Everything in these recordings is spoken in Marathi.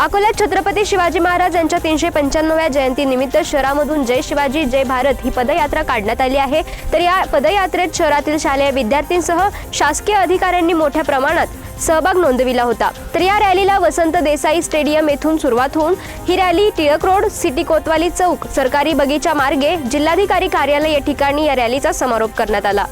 अकोल्यात छत्रपती शिवाजी महाराज यांच्या तीनशे पंच्याण्णव्या जयंतीनिमित्त शहरामधून जय शिवाजी जय भारत ही पदयात्रा काढण्यात आली आहे. तर या पदयात्रेत शहरातील शालेय विद्यार्थ्यांसह शासकीय अधिकाऱ्यांनी मोठ्या प्रमाणात सहभाग नोंदविला होता. तर या रॅलीला वसंत देसाई स्टेडियम येथून सुरुवात होऊन ही rally Tilak road city Kotwali Chowk सरकारी बगीचा मार्गे जिल्हाधिकारी कार्यालय या ठिकाणी या रॅलीचा समारोप करण्यात आला.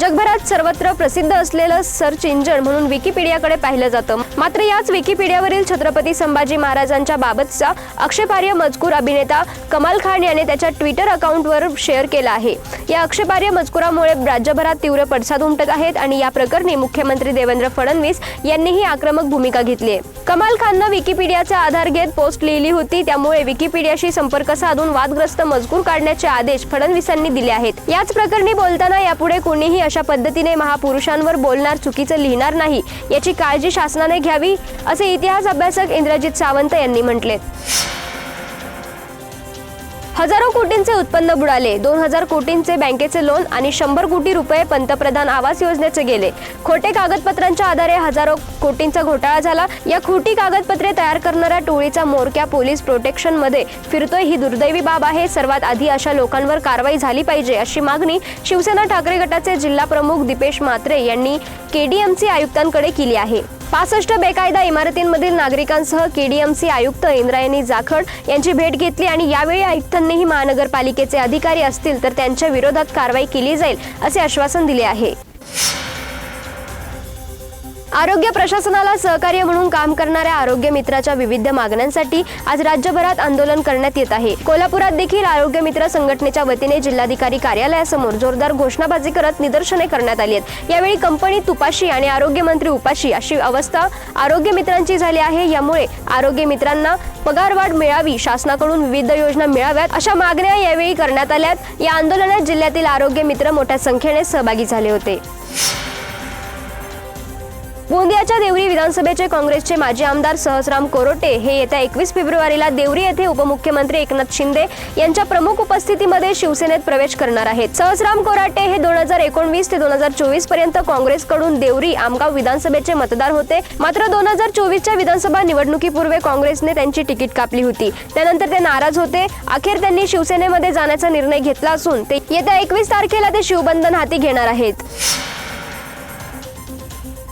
जगभरात सर्वत्र प्रसिद्ध असलेलं सर्च इंजन म्हणून विकिपीडियाकडे पाहिलं जातं. मात्र याच विकिपीडियावरील छत्रपती संभाजी महाराजांच्या बाबतचा आक्षेपार्ह मजकूर अभिनेता कमाल खान याने त्याच्या ट्विटर अकाउंटवर शेअर केला आहे. या आक्षेपार्ह मजकुरामुळे राज्यभरात तीव्र पडसाद उमटत आहेत आणि या प्रकरणी मुख्यमंत्री देवेंद्र फडणवीस यांनीही आक्रमक भूमिका घेतली आहे. कमाल खाननं विकिपीडियाचा आधार घेत पोस्ट लिहिली होती. त्यामुळे विकिपीडियाशी संपर्क साधून वादग्रस्त मजकूर काढण्याचे आदेश फडणवीसांनी दिले आहेत. याच प्रकरणी बोलताना यापुढे कोणीही अशा पद्धतीने महापुरुषांवर बोलणार चुकीचं लिहिणार नाही याची काळजी शासनाने घ्यावी असे इतिहास अभ्यासक इंद्रजित सावंत यांनी म्हटले हजारो कोटींचे उत्पन्न बुडाले. दोन हजार कोटींचे बँकेचे लोन आणि शंभर कोटी रुपये पंतप्रधान आवास योजनेचे गेले. खोटे कागदपत्रांच्या आधारे हजारो कोटींचा घोटाळा झाला. या खोटी कागदपत्रे तयार करणाऱ्या टोळीचा मोरक्या पोलीस प्रोटेक्शनमध्ये फिरतोय ही दुर्दैवी बाब आहे. सर्वात आधी अशा लोकांवर कारवाई झाली पाहिजे अशी मागणी शिवसेना ठाकरे गटाचे जिल्हा प्रमुख दीपेश म्हात्रे यांनी केडीएमसी आयुक्तांकडे केली आहे. पासष्ट बेकायदा इमारतींमधील नागरिकांसह केडीएमसी आयुक्त इंद्रायणी जाखड यांची भेट घेतली आणि यावेळी आयुक्तांनीही महानगरपालिकेचे अधिकारी असतील तर त्यांच्या विरोधात कारवाई केली जाईल असे आश्वासन दिले आहे. आरोग्य प्रशासनाला सहकार्य म्हणून काम करणाऱ्या आरोग्य मित्राच्या विविध मागण्यांसाठी आज राज्यभरात आंदोलन करण्यात येत आहे. कोल्हापुरात देखील आरोग्य मित्र संघटनेच्या वतीने जिल्हाधिकारी कार्यालयासमोर जोरदार घोषणाबाजी करत निदर्शने करण्यात आली आहेत. यावेळी कंपनी तुपाशी आणि आरोग्य मंत्री उपाशी अशी अवस्था आरोग्य मित्रांची झाली आहे. यामुळे आरोग्य मित्रांना पगारवाढ मिळावी शासनाकडून विविध योजना मिळाव्यात अशा मागण्या यावेळी करण्यात आल्यात. या आंदोलनात जिल्ह्यातील आरोग्य मित्र मोठ्या संख्येने सहभागी झाले होते. गोंदियाच्या देवरी विधानसभेचे काँग्रेसचे माजी आमदार सहसराम कोरोटे हे येत्या एकवीस फेब्रुवारीला देवरी येथे उपमुख्यमंत्री एकनाथ शिंदे यांच्या प्रमुख उपस्थितीमध्ये शिवसेनेत प्रवेश करणार आहेत. सहसराम कोराटे हे दोन हजार एकोणवीस ते दोन हजार चोवीसपर्यंत काँग्रेसकडून देवरी आमगाव विधानसभेचे मतदार होते. मात्र दोन हजार चोवीसच्या विधानसभा निवडणुकीपूर्वी काँग्रेसने त्यांची तिकीट कापली होती. त्यानंतर ते नाराज होते. अखेर त्यांनी शिवसेनेमध्ये जाण्याचा निर्णय घेतला असून ते येत्या एकवीस तारखेला ते शिवबंधन हाती घेणार आहेत.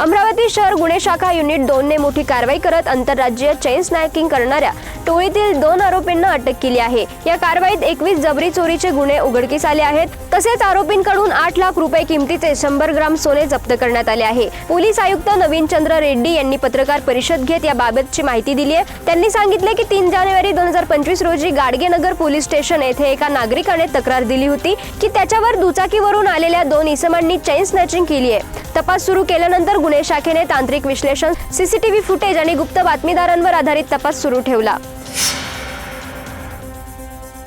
अमरावती शहर गुन्हे शाखा युनिट दोन ने मोठी कारवाई करत आंतरराज्यीय चेन स्नॅकिंग करणाऱ्या टोळीतील दोन आरोपींना अटक केली आहे. या कारवाईत एकवीस जबरी चोरीचे गुन्हे उघडकीस आले आहेत. तसेच आरोपींकडून आठ लाख रुपये किमतीचे शंभर ग्राम सोने जप्त करण्यात आले आहे. पोलीस आयुक्त नवीन चंद्र रेड्डी यांनी पत्रकार परिषद घेत याबाबतची माहिती दिली आहे. त्यांनी सांगितले की तीन जानेवारी दोन हजार पंचवीस रोजी गाडगेनगर पोलीस स्टेशन येथे एका नागरिकाने तक्रार दिली होती की त्याच्यावर दुचाकीवरून आलेल्या दोन इसमांनी चेन स्नॅचिंग केली आहे. तपास सुरू केल्यानंतर गुन्हे शाखेने तांत्रिक विश्लेषण सीसीटीव्ही फुटेज आणि गुप्त बातमीदारांवर आधारित तपास सुरू ठेवला.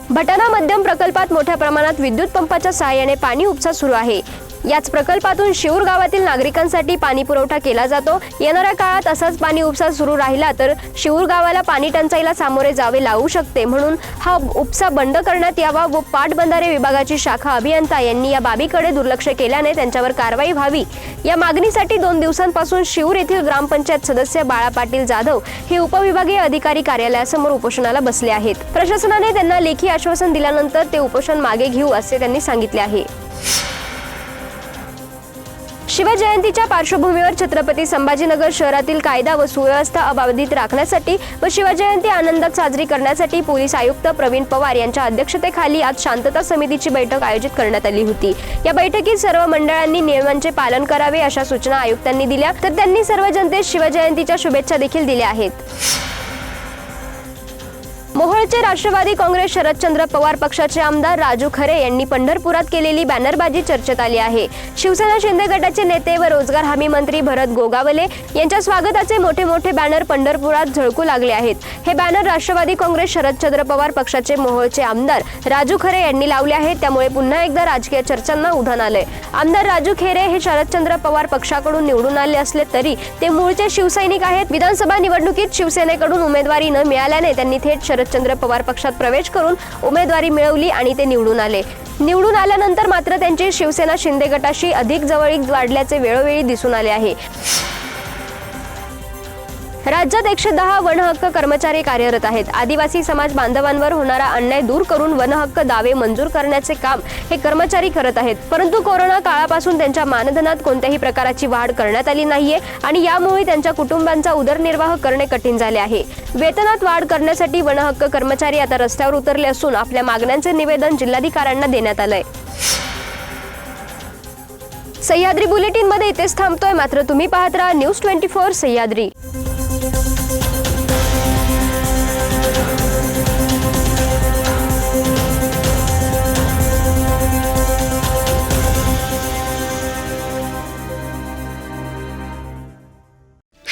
भटाणा मध्यम प्रकल्पात मोठ्या प्रमाणात विद्युत पंपाच्या सहाय्याने पाणी उपसा सुरू आहे. याच प्रकल्पातून शिऊर गावातील नागरिकांसाठी पाणी पुरवठा केला जातो. येणाऱ्या काळात असाच पाणी उपसा सुरू राहिला तर शिऊर गावाला पाणी टंचाईला सामोरे जावे लागू शकते. म्हणून हा उपसा बंद करण्यात यावा व पाटबंधारे विभागाची शाखा अभियंता यांनी या बाबीकडे दुर्लक्ष केल्याने त्यांच्यावर कारवाई व्हावी. या मागणीसाठी दोन दिवसांपासून शिऊर येथील ग्रामपंचायत सदस्य बाळा पाटील जाधव हे उपविभागीय अधिकारी कार्यालयासमोर उपोषणाला बसले आहेत. प्रशासनाने त्यांना लेखी आश्वासन दिल्यानंतर ते उपोषण मागे घेऊ असे त्यांनी सांगितले आहे. शिवजयंतीच्या पार्श्वभूमीवर छत्रपती संभाजीनगर शहरातील कायदा व सुव्यवस्था अबाधित राखण्यासाठी व शिवजयंती आनंदात साजरी करण्यासाठी पोलीस आयुक्त प्रवीण पवार यांच्या अध्यक्षतेखाली आज शांतता समितीची बैठक आयोजित करण्यात आली होती. या बैठकीत सर्व मंडळांनी नियमांचे पालन करावे अशा सूचना आयुक्तांनी दिल्या. तर त्यांनी सर्व जनतेस शिवजयंतीच्या शुभेच्छा देखील दिल्या आहेत. मोहोळचे राष्ट्रवादी काँग्रेस शरदचंद्र पवार पक्षाचे आमदार राजू खरे यांनी पंढरपुरात केलेली बॅनरबाजी चर्चेत आली आहे. शिवसेना शिंदे गटाचे नेते व रोजगार हमी मंत्री भरत गोगावले यांच्या स्वागताचे मोठे मोठे बॅनर पंढरपुरात झळकू लागले आहेत. हे बॅनर राष्ट्रवादी काँग्रेस शरदचंद्र पवार पक्षाचे मोहोळचे आमदार राजू खरे यांनी लावले आहेत त्यामुळे पुन्हा एकदा राजकीय चर्चांना उधाण आलंय. आमदार राजू खेरे हे शरदचंद्र पवार पक्षाकडून निवडून आले असले तरी ते मूळचे शिवसैनिक आहेत. विधानसभा निवडणुकीत शिवसेनेकडून उमेदवारी न मिळाल्याने त्यांनी थेट शरदचंद्र पवार पक्षात प्रवेश करून उमेदवारी मिळवली आणि ते निवडून आले. निवडून आल्यानंतर मात्र त्यांची शिवसेना शिंदे गटाशी अधिक जवळीक वाढल्याचे वेळोवेळी दिसून आले आहे. राज्यात एकशे दहा वनहक्क कर्मचारी कार्यरत आहेत. आदिवासी समाज बांधवांवर होणारा अन्याय दूर करून वनहक्क दावे मंजूर करण्याचे काम हे कर्मचारी करत आहेत. परंतु कोरोना काळापासून त्यांच्या मानधनात कोणत्याही प्रकाराची वाढ करण्यात आली नाहीये आणि यामुळे त्यांच्या कुटुंबांचा उदरनिर्वाह करणे कठीण झाले आहे. वेतनात वाढ करण्यासाठी वनहक्क कर्मचारी आता रस्त्यावर उतरले असून आपल्या मागण्यांचे निवेदन जिल्हाधिकाऱ्यांना देण्यात आलंय. सह्याद्री बुलेटिनमध्ये इथेच थांबतोय. मात्र तुम्ही पाहत राहा न्यूज ट्वेंटी फोर सह्याद्री.